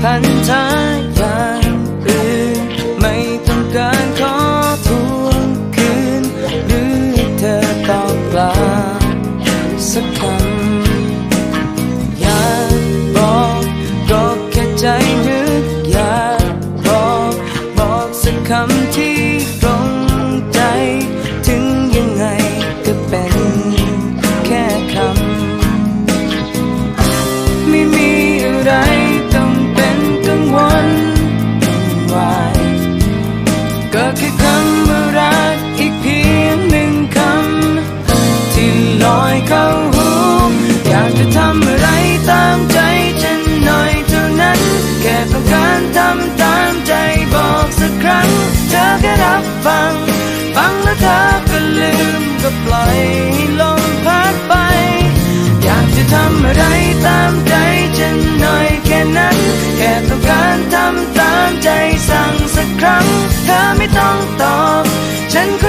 反正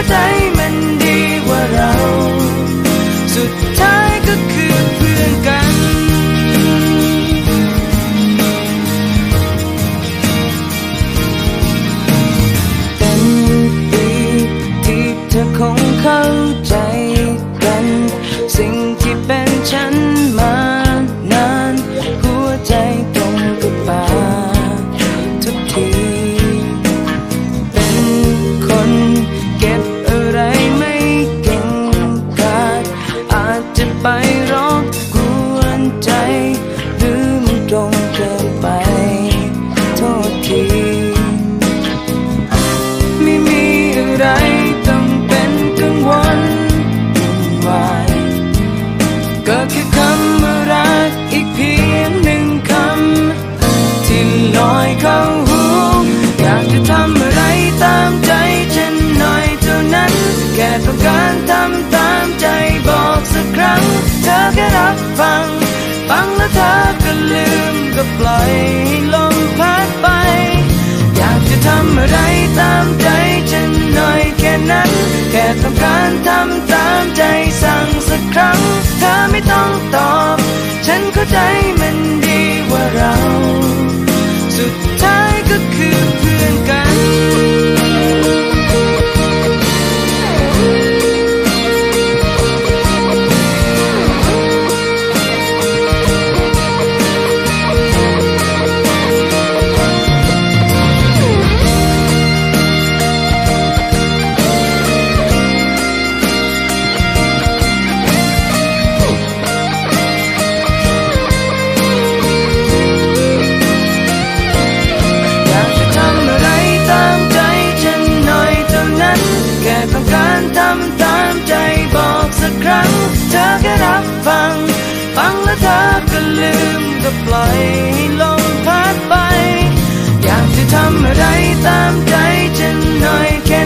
time. ก็ปล่อยให้ลมพัดไป อยากจะทำอะไรตามใจฉันหน่อยแค่นั้น แค่ต้องการทำตามใจสั่งสักครั้งเธอไม่ ก็ลืมก็ปล่อยให้ลมพัดไป อยากจะทำอะไรตามใจฉันหน่อยแค่